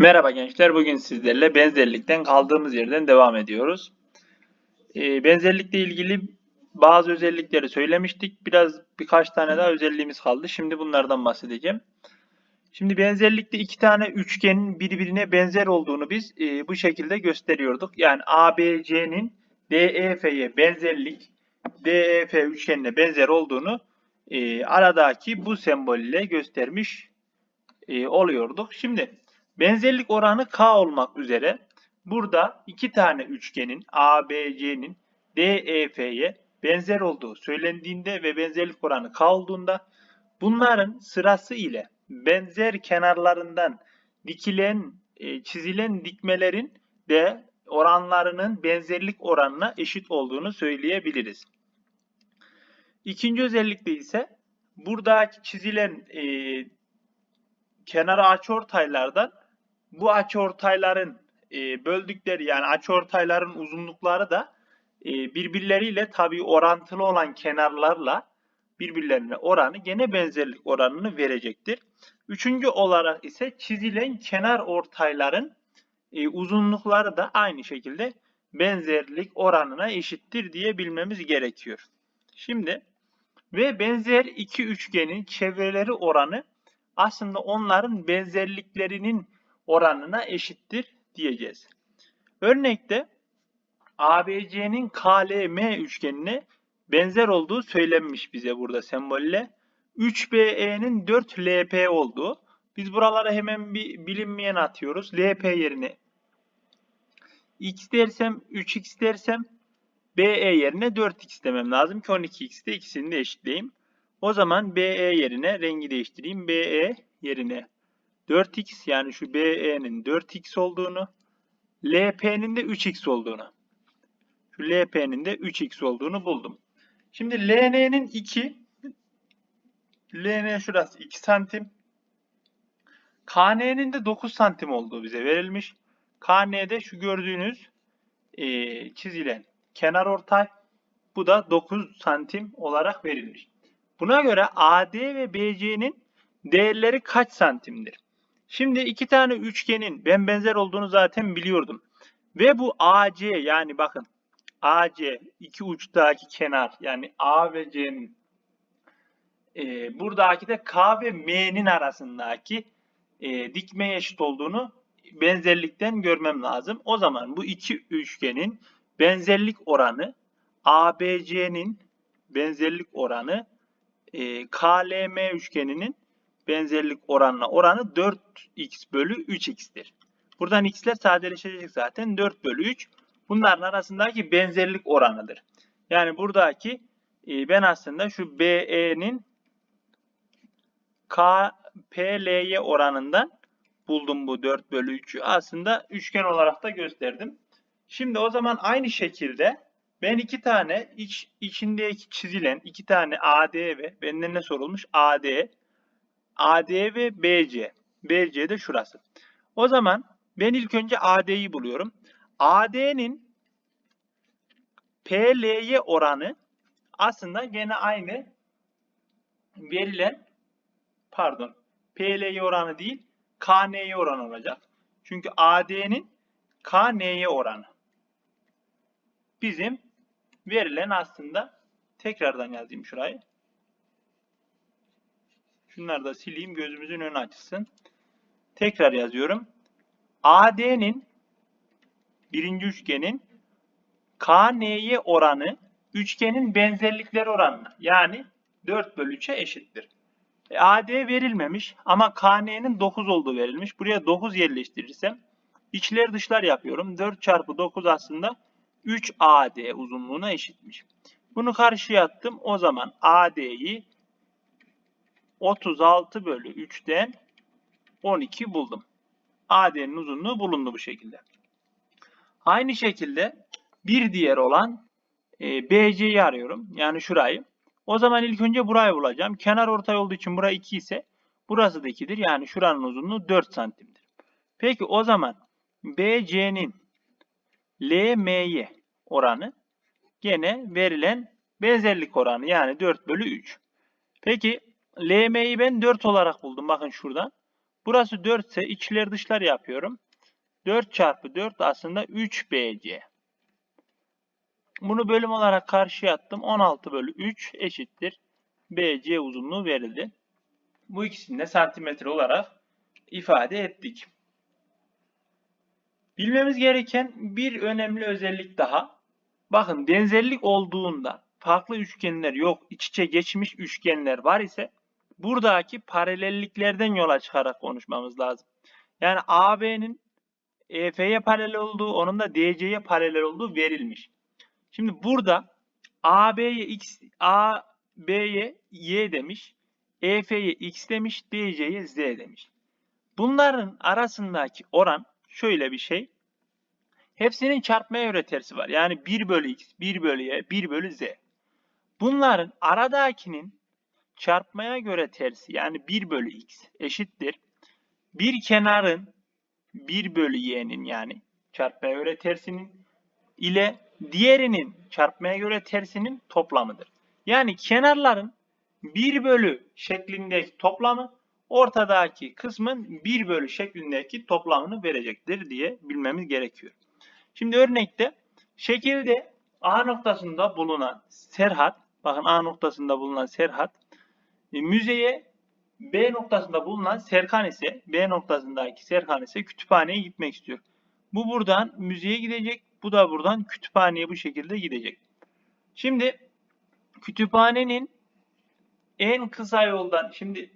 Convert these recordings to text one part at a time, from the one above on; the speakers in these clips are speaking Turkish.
Merhaba gençler, bugün sizlerle benzerlikten kaldığımız yerden devam ediyoruz. Ee, benzerlikle ilgili bazı özellikleri söylemiştik. Biraz birkaç tane daha özelliğimiz kaldı. Şimdi bunlardan bahsedeceğim. Şimdi benzerlikte iki tane üçgenin birbirine benzer olduğunu biz e, bu şekilde gösteriyorduk. Yani ABC'nin DEF'ye benzerlik, DEF üçgenine benzer olduğunu e, aradaki bu sembol ile göstermiş e, oluyorduk. Şimdi Benzerlik oranı K olmak üzere burada iki tane üçgenin ABC'nin DEF'ye benzer olduğu söylendiğinde ve benzerlik oranı K olduğunda bunların sırası ile benzer kenarlarından dikilen, e, çizilen dikmelerin de oranlarının benzerlik oranına eşit olduğunu söyleyebiliriz. İkinci özellikte ise buradaki çizilen e, kenar açıortaylardan bu açıortayların e, böldükleri yani açıortayların uzunlukları da e, birbirleriyle tabi orantılı olan kenarlarla birbirlerine oranı gene benzerlik oranını verecektir. Üçüncü olarak ise çizilen kenar ortayların e, uzunlukları da aynı şekilde benzerlik oranına eşittir diye bilmemiz gerekiyor. Şimdi ve benzer iki üçgenin çevreleri oranı aslında onların benzerliklerinin oranına eşittir diyeceğiz. Örnekte ABC'nin KLM üçgenine benzer olduğu söylenmiş bize burada sembolle. 3BE'nin 4LP olduğu. Biz buralara hemen bir bilinmeyen atıyoruz. LP yerine x dersem 3x dersem BE yerine 4x demem lazım ki 12x'te ikisini de eşitleyeyim. O zaman BE yerine rengi değiştireyim. BE yerine 4x yani şu BE'nin 4x olduğunu, LP'nin de 3x olduğunu. Şu LP'nin de 3x olduğunu buldum. Şimdi LN'nin 2 LN şurası 2 santim. KN'nin de 9 santim olduğu bize verilmiş. KN'de şu gördüğünüz e, çizilen kenar ortay. Bu da 9 santim olarak verilmiş. Buna göre AD ve BC'nin değerleri kaç santimdir? Şimdi iki tane üçgenin ben benzer olduğunu zaten biliyordum. Ve bu AC yani bakın AC iki uçtaki kenar yani A ve C'nin e, buradaki de K ve M'nin arasındaki e, dikmeye eşit olduğunu benzerlikten görmem lazım. O zaman bu iki üçgenin benzerlik oranı ABC'nin benzerlik oranı e, KLM üçgeninin benzerlik oranına oranı 4x bölü 3x'tir. Buradan x'ler sadeleşecek zaten 4 bölü 3. Bunların arasındaki benzerlik oranıdır. Yani buradaki e, ben aslında şu BE'nin KPL'ye oranından buldum bu 4 bölü 3'ü. Aslında üçgen olarak da gösterdim. Şimdi o zaman aynı şekilde ben iki tane iç, içindeki çizilen iki tane AD ve benden ne sorulmuş? AD AD ve BC. BC de şurası. O zaman ben ilk önce AD'yi buluyorum. AD'nin PL'ye oranı aslında gene aynı verilen pardon PL'ye oranı değil KN'ye oranı olacak. Çünkü AD'nin KN'ye oranı. Bizim verilen aslında tekrardan yazayım şurayı. Şunları da sileyim gözümüzün önü açılsın. Tekrar yazıyorum. AD'nin birinci üçgenin KN'ye oranı üçgenin benzerlikleri oranına yani 4 bölü 3'e eşittir. E, AD verilmemiş ama KN'nin 9 olduğu verilmiş. Buraya 9 yerleştirirsem içler dışlar yapıyorum. 4 çarpı 9 aslında 3 AD uzunluğuna eşitmiş. Bunu karşıya attım. O zaman AD'yi 36 bölü 3'ten 12 buldum. AD'nin uzunluğu bulundu bu şekilde. Aynı şekilde bir diğer olan e, BC'yi arıyorum. Yani şurayı. O zaman ilk önce burayı bulacağım. Kenar ortay olduğu için burası 2 ise burası da 2'dir. Yani şuranın uzunluğu 4 santimdir. Peki o zaman BC'nin LM'ye oranı gene verilen benzerlik oranı yani 4 bölü 3. Peki LM'yi ben 4 olarak buldum. Bakın şuradan. Burası 4 ise içler dışlar yapıyorum. 4 çarpı 4 aslında 3BC. Bunu bölüm olarak karşıya attım. 16 bölü 3 eşittir. BC uzunluğu verildi. Bu ikisini de santimetre olarak ifade ettik. Bilmemiz gereken bir önemli özellik daha. Bakın benzerlik olduğunda farklı üçgenler yok, iç içe geçmiş üçgenler var ise buradaki paralelliklerden yola çıkarak konuşmamız lazım. Yani AB'nin EF'ye paralel olduğu, onun da DC'ye paralel olduğu verilmiş. Şimdi burada AB'ye X, AB'ye Y demiş, EF'ye X demiş, DC'ye Z demiş. Bunların arasındaki oran şöyle bir şey. Hepsinin çarpmaya göre tersi var. Yani 1 bölü x, 1 bölü y, 1 bölü z. Bunların aradakinin çarpmaya göre tersi yani 1 bölü x eşittir. Bir kenarın 1 bölü y'nin yani çarpmaya göre tersinin ile diğerinin çarpmaya göre tersinin toplamıdır. Yani kenarların 1 bölü şeklindeki toplamı ortadaki kısmın 1 bölü şeklindeki toplamını verecektir diye bilmemiz gerekiyor. Şimdi örnekte şekilde A noktasında bulunan Serhat, bakın A noktasında bulunan Serhat, e, müzeye B noktasında bulunan Serkan ise, B noktasındaki Serkan ise kütüphaneye gitmek istiyor. Bu buradan müzeye gidecek, bu da buradan kütüphaneye bu şekilde gidecek. Şimdi kütüphanenin en kısa yoldan, şimdi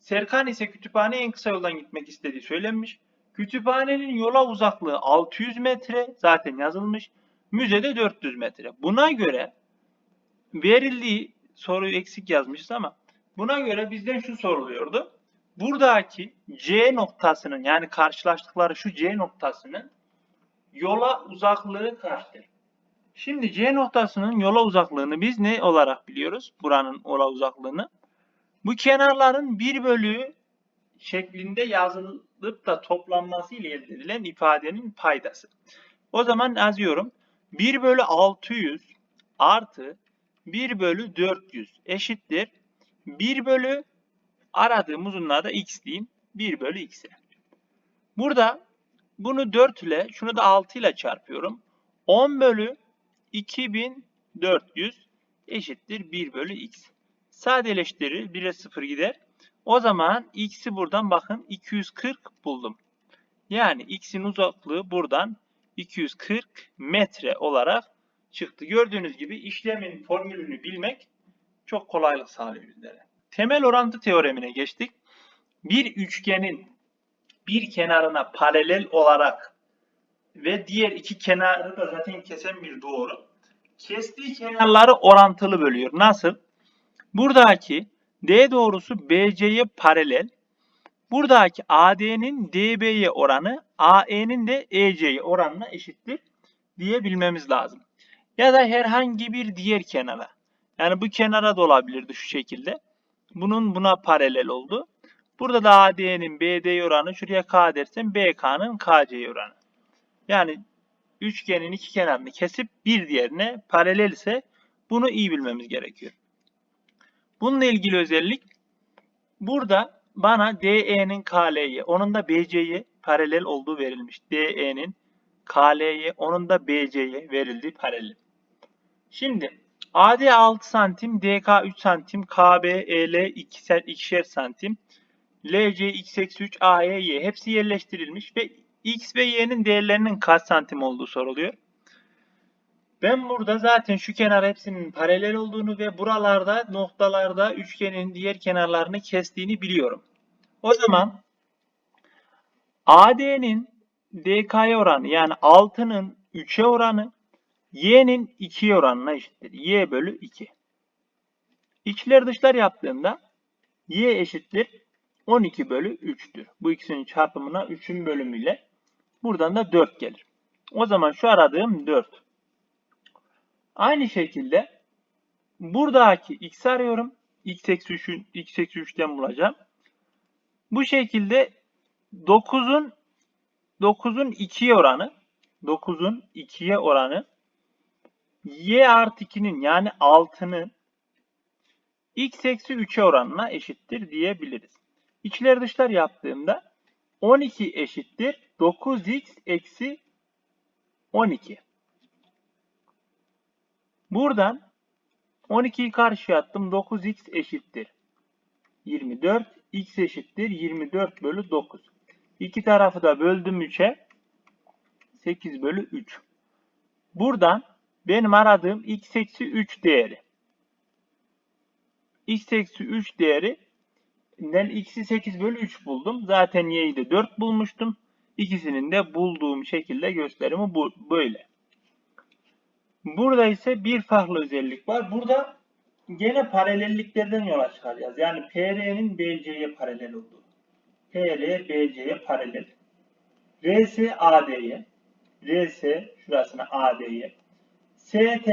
Serkan ise kütüphaneye en kısa yoldan gitmek istediği söylenmiş. Kütüphanenin yola uzaklığı 600 metre zaten yazılmış. Müzede 400 metre. Buna göre verildiği soruyu eksik yazmışız ama buna göre bizden şu soruluyordu. Buradaki C noktasının yani karşılaştıkları şu C noktasının yola uzaklığı kaçtır? Şimdi C noktasının yola uzaklığını biz ne olarak biliyoruz? Buranın yola uzaklığını. Bu kenarların 1 bölü şeklinde yazılıp da toplanması ile elde edilen ifadenin paydası. O zaman yazıyorum. 1 bölü 600 artı 1 bölü 400 eşittir. 1 bölü aradığım uzunluğa da x diyeyim. 1 bölü x'e. Burada bunu 4 ile şunu da 6 ile çarpıyorum. 10 bölü 2400 eşittir 1 bölü x. Sadeleştirir. 1'e 0 gider. O zaman x'i buradan bakın 240 buldum. Yani x'in uzaklığı buradan 240 metre olarak çıktı. Gördüğünüz gibi işlemin formülünü bilmek çok kolaylık sağlıyor bizlere. Temel orantı teoremine geçtik. Bir üçgenin bir kenarına paralel olarak ve diğer iki kenarı da zaten kesen bir doğru. Kestiği kenarları orantılı bölüyor. Nasıl? Buradaki D doğrusu BC'ye paralel. Buradaki AD'nin DB'ye oranı AE'nin de EC'ye oranına eşittir diyebilmemiz lazım. Ya da herhangi bir diğer kenara. Yani bu kenara da olabilirdi şu şekilde. Bunun buna paralel oldu. Burada da AD'nin BD'ye oranı şuraya K dersen BK'nın KC'ye oranı. Yani üçgenin iki kenarını kesip bir diğerine paralel ise bunu iyi bilmemiz gerekiyor. Bununla ilgili özellik burada bana DE'nin KL'ye, onun da BC'ye paralel olduğu verilmiş. DE'nin KL'ye, onun da BC'ye verildiği paralel. Şimdi AD 6 santim, DK 3 santim, KB, EL 2'şer santim, LC x eksi 3, AE, Y hepsi yerleştirilmiş ve X ve Y'nin değerlerinin kaç santim olduğu soruluyor. Ben burada zaten şu kenar hepsinin paralel olduğunu ve buralarda noktalarda üçgenin diğer kenarlarını kestiğini biliyorum. O zaman AD'nin DK'ya oranı yani 6'nın 3'e oranı y'nin 2'ye oranına eşittir. y bölü 2. İçler dışlar yaptığımda y eşittir 12 bölü 3'tür. Bu ikisinin çarpımına 3'ün bölümüyle buradan da 4 gelir. O zaman şu aradığım 4. Aynı şekilde buradaki x arıyorum. x eksi 3'ün x eksi 3'ten bulacağım. Bu şekilde 9'un 9'un 2'ye oranı 9'un 2'ye oranı y artı 2'nin yani 6'nın x eksi 3'e oranına eşittir diyebiliriz. İçler dışlar yaptığımda 12 eşittir 9x eksi 12. Buradan 12'yi karşıya attım. 9x eşittir 24. x eşittir 24 bölü 9. İki tarafı da böldüm 3'e. 8 bölü 3. Buradan benim aradığım x eksi 3 değeri. x eksi 3 değeri den x'i 8 bölü 3 buldum. Zaten y'yi de 4 bulmuştum. İkisinin de bulduğum şekilde gösterimi bu, böyle. Burada ise bir farklı özellik var. Burada gene paralelliklerden yola çıkacağız. Yani PR'nin BC'ye paralel olduğu. PR BC'ye paralel. RS AD'ye. RS şurasına AD'ye. ST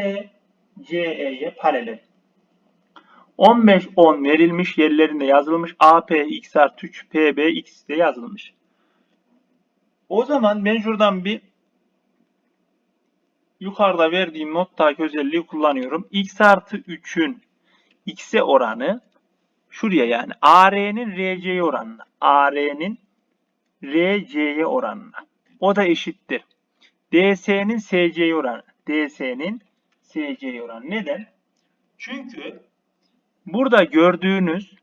CE'ye paralel. 15 10 verilmiş yerlerinde yazılmış. AP x artı 3 PB de yazılmış. O zaman ben şuradan bir yukarıda verdiğim nottaki özelliği kullanıyorum. x artı 3'ün x'e oranı şuraya yani AR'nin RC'ye oranına. AR'nin RC'ye oranına. O da eşittir. DS'nin SC'ye oranı. DS'nin SC'ye oranı. Neden? Çünkü burada gördüğünüz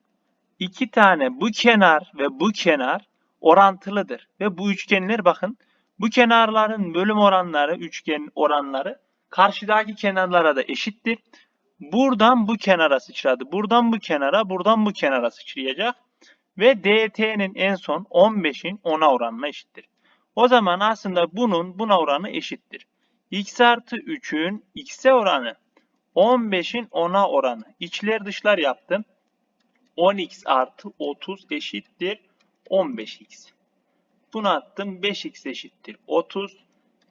iki tane bu kenar ve bu kenar orantılıdır. Ve bu üçgenler bakın bu kenarların bölüm oranları, üçgen oranları karşıdaki kenarlara da eşittir. Buradan bu kenara sıçradı. Buradan bu kenara, buradan bu kenara sıçrayacak. Ve DT'nin en son 15'in 10'a oranına eşittir. O zaman aslında bunun buna oranı eşittir. X artı 3'ün x'e oranı 15'in 10'a oranı. İçler dışlar yaptım. 10x artı 30 eşittir 15x. Bunu attım. 5x eşittir 30.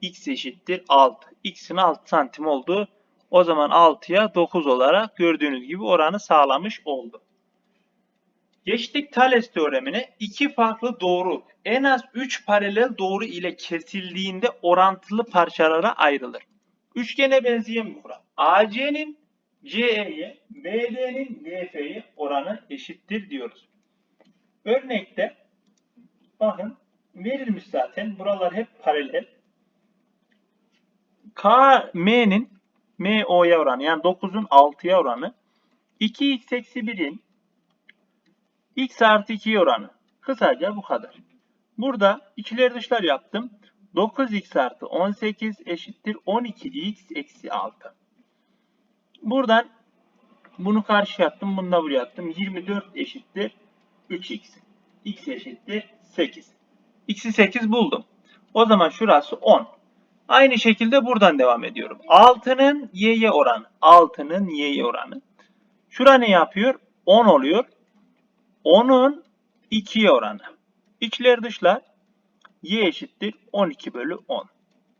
x eşittir 6. x'in 6 santim olduğu o zaman 6'ya 9 olarak gördüğünüz gibi oranı sağlamış oldu. Geçtik Thales teoremine. İki farklı doğru en az 3 paralel doğru ile kesildiğinde orantılı parçalara ayrılır. Üçgene benzeyen bir kural. AC'nin CE'ye, BD'nin DF'ye oranı eşittir diyoruz. Örnekte bakın verilmiş zaten. Buralar hep paralel. KM'nin MO'ya oranı yani 9'un 6'ya oranı 2x eksi 1'in x artı 2'ye oranı. Kısaca bu kadar. Burada içler dışlar yaptım. 9x artı 18 eşittir 12x eksi 6. Buradan bunu karşı attım. Bunu da buraya attım. 24 eşittir 3x. x eşittir 8. x'i 8 buldum. O zaman şurası 10. Aynı şekilde buradan devam ediyorum. 6'nın y'ye oranı. 6'nın y'ye oranı. Şura ne yapıyor? 10 oluyor. 10'un 2'ye oranı. İçler dışlar y eşittir 12 bölü 10.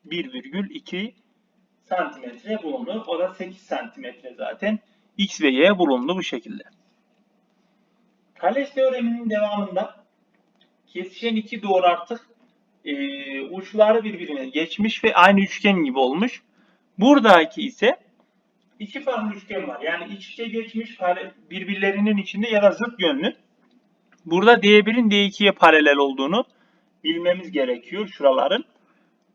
1,2 santimetre bulundu. O da 8 santimetre zaten. X ve Y bulundu bu şekilde. Thales teoreminin devamında kesişen iki doğru artık e, uçları birbirine geçmiş ve aynı üçgen gibi olmuş. Buradaki ise iki farklı üçgen var. Yani iç içe geçmiş birbirlerinin içinde ya da zıt yönlü. Burada D1'in D2'ye paralel olduğunu bilmemiz gerekiyor şuraların.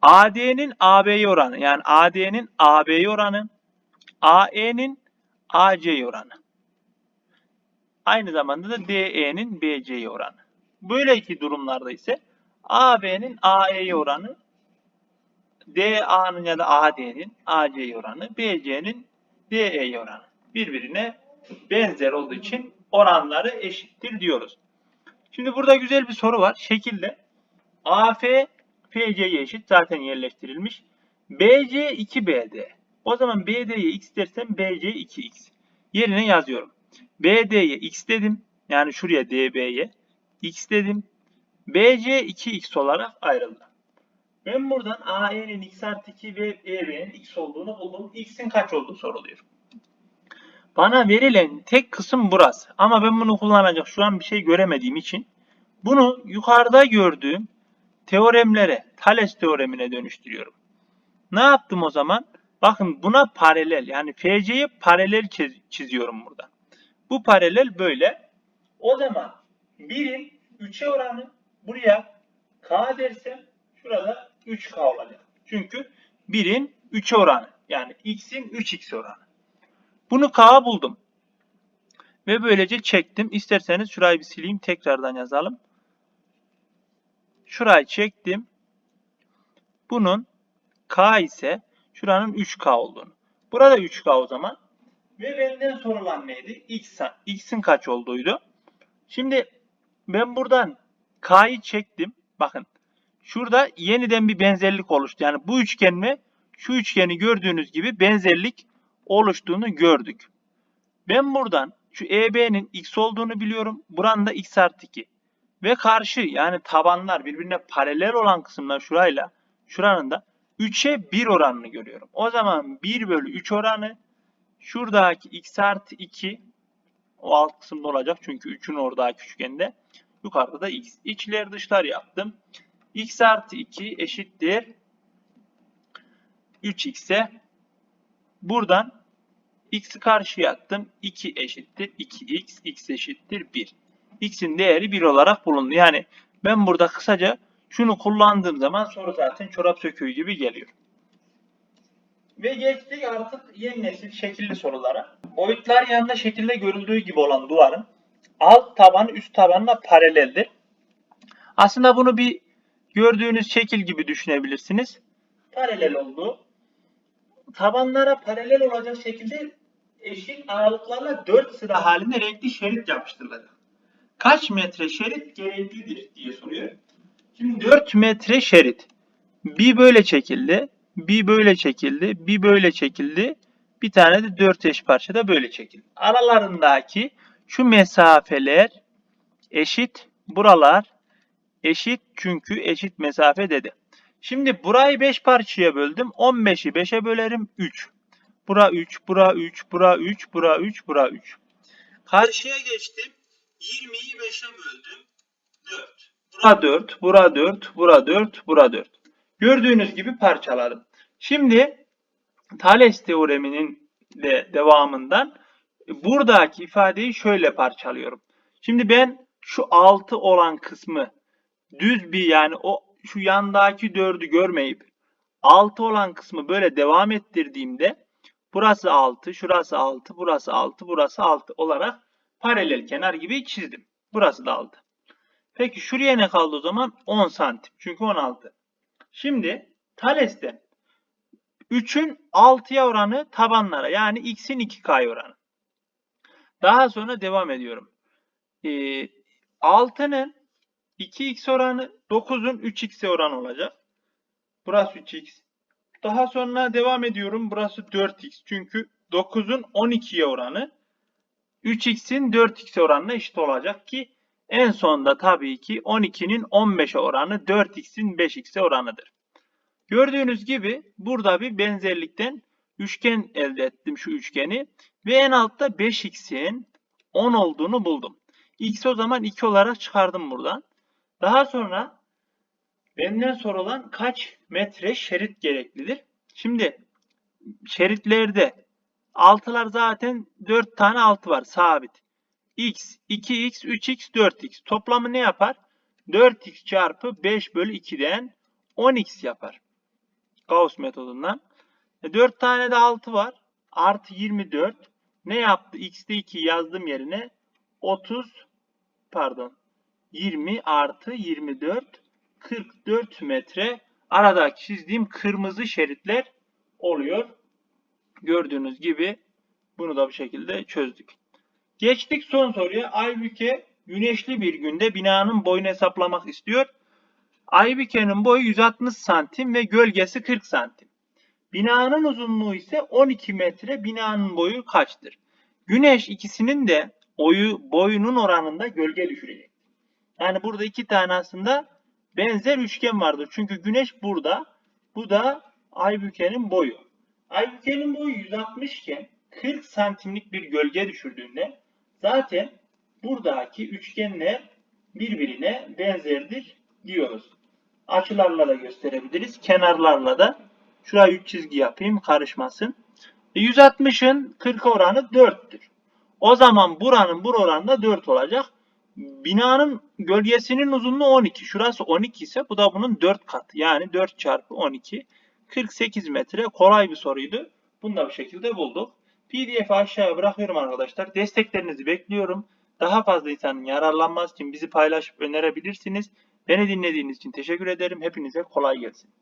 AD'nin AB'ye oranı yani AD'nin AB'ye oranı, AE'nin AC'ye oranı. Aynı zamanda da DE'nin BC'ye oranı. Böyle iki durumlarda ise AB'nin AE'ye oranı, DA'nın ya da AD'nin AC'ye oranı, BC'nin DE'ye oranı. Birbirine benzer olduğu için oranları eşittir diyoruz. Şimdi burada güzel bir soru var. Şekilde AF FC'ye eşit zaten yerleştirilmiş. BC 2BD. O zaman BD'ye x dersem BC 2x. Yerine yazıyorum. BD'ye x dedim. Yani şuraya DB'ye x dedim. BC 2x olarak ayrıldı. Ben buradan AE'nin x artı 2 ve EB'nin x olduğunu buldum. X'in kaç olduğu soruluyor. Bana verilen tek kısım burası. Ama ben bunu kullanacak şu an bir şey göremediğim için bunu yukarıda gördüğüm teoremlere, Thales teoremine dönüştürüyorum. Ne yaptım o zaman? Bakın buna paralel yani FC'ye paralel çiziyorum burada. Bu paralel böyle. O zaman birim 3'e oranı buraya k dersem şurada 3k olacak. Çünkü 1'in 3'e oranı. Yani x'in 3x oranı. Bunu k'ya buldum. Ve böylece çektim. İsterseniz şurayı bir sileyim. Tekrardan yazalım. Şurayı çektim. Bunun k ise şuranın 3k olduğunu. Burada 3k o zaman. Ve benden sorulan neydi? X, x'in kaç olduğuydu. Şimdi ben buradan k'yı çektim. Bakın. Şurada yeniden bir benzerlik oluştu. Yani bu üçgenle şu üçgeni gördüğünüz gibi benzerlik oluştuğunu gördük. Ben buradan şu EB'nin x olduğunu biliyorum. Buranın da x artı 2. Ve karşı yani tabanlar birbirine paralel olan kısımlar şurayla şuranın da 3'e 1 oranını görüyorum. O zaman 1 bölü 3 oranı şuradaki x artı 2 o alt kısımda olacak çünkü 3'ün oradaki üçgende. Yukarıda da x. İçler dışlar yaptım. x artı 2 eşittir 3x'e buradan x'i karşıya attım. 2 eşittir 2x, x eşittir 1. x'in değeri 1 olarak bulundu. Yani ben burada kısaca şunu kullandığım zaman soru zaten çorap söküğü gibi geliyor. Ve geçtik artık yeni nesil şekilli sorulara. Boyutlar yanında şekilde görüldüğü gibi olan duvarın alt tabanı üst tabanına paraleldir. Aslında bunu bir gördüğünüz şekil gibi düşünebilirsiniz. Paralel olduğu. Tabanlara paralel olacak şekilde eşit aralıklarla 4 sıra halinde renkli şerit yapıştırılacak. Kaç metre şerit gereklidir diye soruyor. Şimdi 4 metre şerit. Bir böyle çekildi, bir böyle çekildi, bir böyle çekildi. Bir tane de 4 eş parçada böyle çekildi. Aralarındaki şu mesafeler eşit, buralar eşit çünkü eşit mesafe dedi. Şimdi burayı 5 parçaya böldüm. 15'i 5'e bölerim 3. Bura 3, bura 3, bura 3, bura 3, bura 3. Karşıya geçtim. 20'yi 5'e böldüm. 4. Bura 4, bura 4, bura 4, bura 4. Gördüğünüz gibi parçaladım. Şimdi Thales teoreminin de devamından buradaki ifadeyi şöyle parçalıyorum. Şimdi ben şu 6 olan kısmı düz bir yani o şu yandaki 4'ü görmeyip 6 olan kısmı böyle devam ettirdiğimde burası 6, şurası 6, burası 6, burası 6 olarak paralel kenar gibi çizdim. Burası da 6. Peki şuraya ne kaldı o zaman? 10 santim. Çünkü 16. Şimdi Thales'te 3'ün 6'ya oranı tabanlara yani x'in 2k oranı. Daha sonra devam ediyorum. Ee, 6'nın 2x oranı 9'un 3x'e oranı olacak. Burası 3x. Daha sonra devam ediyorum. Burası 4x. Çünkü 9'un 12'ye oranı 3x'in 4x'e oranına eşit olacak ki en sonunda tabii ki 12'nin 15'e oranı 4x'in 5x'e oranıdır. Gördüğünüz gibi burada bir benzerlikten üçgen elde ettim şu üçgeni ve en altta 5x'in 10 olduğunu buldum. x o zaman 2 olarak çıkardım buradan. Daha sonra benden sorulan kaç metre şerit gereklidir? Şimdi şeritlerde altılar zaten 4 tane altı var sabit. x, 2x, 3x, 4x. Toplamı ne yapar? 4x çarpı 5 bölü 2'den 10x yapar. Gauss metodundan. E 4 tane de 6 var. Artı 24. Ne yaptı? x'de 2 yazdım yerine. 30 pardon 20 artı 24 44 metre aradaki çizdiğim kırmızı şeritler oluyor. Gördüğünüz gibi bunu da bu şekilde çözdük. Geçtik son soruya. Aybüke güneşli bir günde binanın boyunu hesaplamak istiyor. Aybüke'nin boyu 160 santim ve gölgesi 40 santim. Binanın uzunluğu ise 12 metre. Binanın boyu kaçtır? Güneş ikisinin de oyu, boyunun oranında gölge düşürecek. Yani burada iki tane aslında benzer üçgen vardır. Çünkü güneş burada. Bu da Aybüke'nin boyu. Aybüke'nin boyu 160 iken 40 santimlik bir gölge düşürdüğünde zaten buradaki üçgenler birbirine benzerdir diyoruz. Açılarla da gösterebiliriz. Kenarlarla da. Şuraya 3 çizgi yapayım karışmasın. 160'ın 40 oranı 4'tür. O zaman buranın bur oranı da 4 olacak. Binanın gölgesinin uzunluğu 12. Şurası 12 ise bu da bunun 4 katı. Yani 4 çarpı 12. 48 metre. Kolay bir soruydu. Bunu da bu şekilde bulduk. PDF'i aşağıya bırakıyorum arkadaşlar. Desteklerinizi bekliyorum. Daha fazla insanın yararlanması için bizi paylaşıp önerebilirsiniz. Beni dinlediğiniz için teşekkür ederim. Hepinize kolay gelsin.